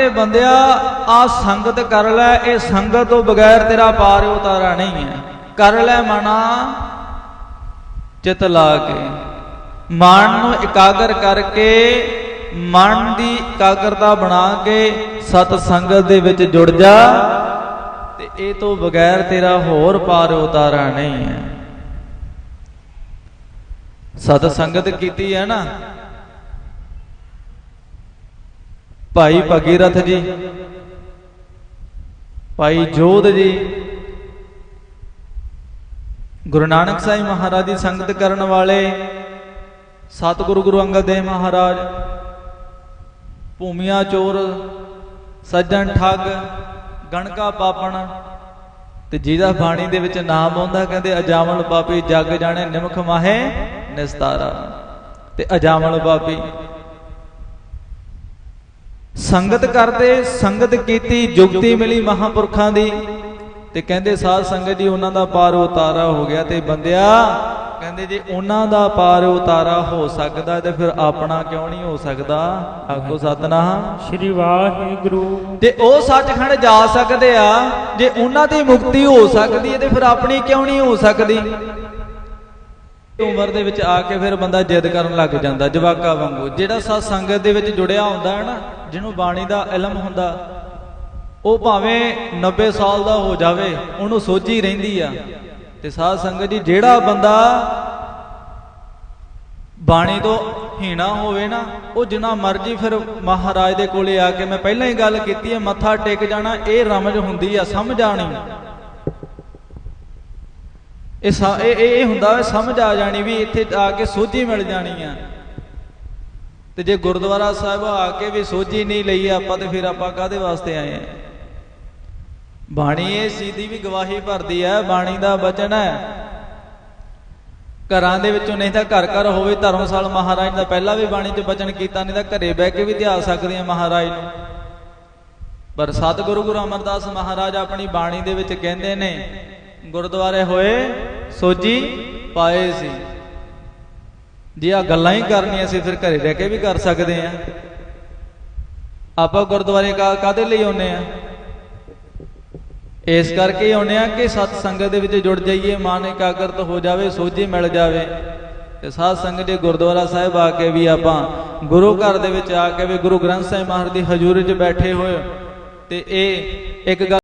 ਇਹ ਬੰਦਿਆ, ਆ ਸੰਗਤ ਕਰ ਲੈ, ਇਹ ਸੰਗਤ ਤੋਂ ਬਗੈਰ ਤੇਰਾ ਪਾਰ ਉਤਾਰਾ ਨਹੀਂ ਹੈ। ਕਰ ਲੈ ਮਨਾ, ਚਿਤ ਲਾ ਕੇ। ਮਨ ਨੂੰ ਇਕਾਗਰ ਕਰਕੇ, ਮਨ ਦੀ ਇਕਾਗਰਤਾ ਬਣਾ ਕੇ ਸਤ ਸੰਗਤ ਦੇ ਵਿੱਚ ਜੁੜ ਜਾ ਤੇ ਇਹ ਤੋਂ ਬਗੈਰ ਤੇਰਾ ਹੋਰ ਪਾਰ ਉਤਾਰਾ ਨਹੀਂ ਹੈ। ਸਤ ਸੰਗਤ ਕੀਤੀ ਹੈ ਨਾ ਭਾਈ ਭਗੀਰਥ ਜੀ, ਭਾਈ ਜੋਧ ਜੀ, ਗੁਰੂ ਨਾਨਕ ਸਾਹਿਬ ਮਹਾਰਾਜ ਦੀ ਸੰਗਤ ਕਰਨ ਵਾਲੇ ਸਤਿਗੁਰੂ ਗੁਰੂ ਅੰਗਦ ਦੇਵ ਮਹਾਰਾਜ, ਭੂਮੀਆਂ ਚੋਰ, ਸੱਜਣ ਠੱਗ, ਗਣਕਾ ਪਾਪਣ ਤੇ ਜਿਹਦਾ ਬਾਣੀ ਦੇ ਵਿੱਚ ਨਾਮ ਆਉਂਦਾ ਕਹਿੰਦੇ ਅਜਾਵਲ ਪਾਪੀ ਜੱਗ ਜਾਣੇ ਨਿਮਖ ਮਾਹੇ ਨਿਸਤਾਰਾ। ਤੇ ਅਜਾਵਲ ਪਾਪੀ ਸੰਗਤ ਕਰਦੇ ਸੰਗਤ ਕੀਤੀ ਜੁਗਤੀ ਮਿਲੀ ਮਹਾਪੁਰਖਾਂ ਦੀ। ਤੇ ਕਹਿੰਦੇ ਸਾਧ ਸੰਗਤ ਜੀ ਉਹਨਾਂ ਦਾ ਪਾਰ ਉਤਾਰਾ ਹੋ ਗਿਆ ਤੇ ਬੰਦਿਆ ਕਹਿੰਦੇ ਜੇ ਉਹਨਾਂ ਦਾ ਪਾਰ ਉਤਾਰਾ ਹੋ ਸਕਦਾ ਤੇ ਫਿਰ ਆਪਣਾ ਕਿਉਂ ਨਹੀਂ ਹੋ ਸਕਦਾ? ਆਖੋ ਸਤਨਾਮ। ਸ਼੍ਰੀ ਵਾਹਿਗੁਰੂ। ਤੇ ਉਹ ਸੱਚਖੰਡ ਜਾ ਸਕਦੇ ਆ ਜੇ ਉਹਨਾਂ ਦੀ ਮੁਕਤੀ ਹੋ ਸਕਦੀ ਹੈ ਤੇ ਫਿਰ ਆਪਣੀ ਕਿਉਂ ਨਹੀਂ ਹੋ ਸਕਦੀ? ਉਮਰ ਦੇ ਵਿੱਚ ਆ ਕੇ ਫਿਰ ਬੰਦਾ ਜਿੱਦ ਕਰਨ ਲੱਗ ਜਾਂਦਾ ਜਵਾਕਾ ਵਾਂਗੂ। ਜਿਹੜਾ ਸਤ ਸੰਗਤ ਦੇ ਵਿੱਚ ਜੁੜਿਆ ਹੁੰਦਾ ਹੈ ਨਾ, ਜਿਹਨੂੰ ਬਾਣੀ ਦਾ ਇਲਮ ਹੁੰਦਾ, ਉਹ ਭਾਵੇਂ 90 ਸਾਲ ਦਾ ਹੋ ਜਾਵੇ, ਉਹਨੂੰ ਸੋਝੀ ਰਹਿੰਦੀ ਆ। ਤੇ ਸਾਧ ਸੰਗਤ ਜੀ, ਜਿਹੜਾ ਬੰਦਾ ਬਾਣੀ ਤੋਂ ਹੀਣਾ ਹੋਵੇ ਨਾ, ਉਹ ਜਿੰਨਾ ਮਰਜ਼ੀ ਫਿਰ ਮਹਾਰਾਜ ਦੇ ਕੋਲੇ ਆ ਕੇ ਮੈਂ ਪਹਿਲਾਂ ਹੀ ਗੱਲ ਕੀਤੀ ਹੈ, ਮੱਥਾ ਟੇਕ ਜਾਣਾ, ਇਹ ਰਮਜ ਹੁੰਦੀ ਆ, ਸਮਝ ਆਣੀ ਇਹ ਸ- ਇਹ ਇਹ ਹੁੰਦਾ ਵਾ, ਸਮਝ ਆ ਜਾਣੀ ਵੀ ਇੱਥੇ ਆ ਕੇ ਸੋਝੀ ਮਿਲ ਜਾਣੀ ਆ। ਤੇ ਜੇ ਗੁਰਦੁਆਰਾ ਸਾਹਿਬ ਆ ਕੇ ਵੀ ਸੋਝੀ ਨਹੀਂ ਲਈ ਆਪਾਂ, ਤੇ ਫਿਰ ਆਪਾਂ ਕਾਦੇ ਵਾਸਤੇ ਆਏ ਆ? ਬਾਣੀ ਇਹ ਸਿੱਧੀ ਵੀ ਗਵਾਹੀ ਭਰਦੀ ਹੈ ਬਾਣੀ ਦਾ ਬਚਨ ਹੈ। ਘਰਾਂ ਦੇ ਵਿੱਚੋਂ ਨਹੀਂ ਤਾਂ ਘਰ ਘਰ ਹੋਵੇ ਧਰਮਸਾਲ ਮਹਾਰਾਜ ਦਾ, ਪਹਿਲਾਂ ਵੀ ਬਾਣੀ 'ਚ ਬਚਨ ਕੀਤਾ, ਨਹੀਂ ਤਾਂ ਘਰੇ ਬਹਿ ਕੇ ਵੀ ਧਿਆ ਸਕਦੇ ਆ ਮਹਾਰਾਜ ਨੂੰ। ਪਰ ਸਤਿਗੁਰੂ ਗੁਰੂ ਅਮਰਦਾਸ ਮਹਾਰਾਜ ਆਪਣੀ ਬਾਣੀ ਦੇ ਵਿੱਚ ਕਹਿੰਦੇ ਨੇ, ਗੁਰਦੁਆਰੇ ਹੋਏ ਸੋਜੀ ਪਾਏ ਸੀ। ਜੇ ਆ ਗੱਲਾਂ ਹੀ ਕਰਨੀਆਂ ਸੀ, ਫਿਰ ਘਰੇ ਰਹਿ ਕੇ ਵੀ ਕਰ ਸਕਦੇ ਆ। ਆਪਾਂ ਗੁਰਦੁਆਰੇ ਕਾਦੇ ਲਈ ਆਉਨੇ ਆ? ਇਸ ਕਰਕੇ ਹੀ ਆਉਨੇ ਆ ਕਿ ਸਤ ਸੰਗਤ ਦੇ ਵਿੱਚ ਜੁੜ ਜਾਈਏ, ਮਨ ਇਕਾਗਰਤ ਹੋ ਜਾਵੇ, ਸੋਝੀ ਮਿਲ ਜਾਵੇ। ਤੇ ਸਾਧ ਸੰਗਤ ਦੇ ਗੁਰਦੁਆਰਾ ਸਾਹਿਬ ਆ ਕੇ ਵੀ ਆਪਾਂ ਗੁਰੂ ਘਰ ਦੇ ਵਿੱਚ ਆ ਕੇ ਵੀ ਗੁਰੂ ਗ੍ਰੰਥ ਸਾਹਿਬ ਮਹਾਰਾਜ ਦੀ ਹਜ਼ੂਰੀ 'ਚ ਬੈਠੇ ਹੋਏ। ਤੇ ਇਹ ਇੱਕ ਗੱਲ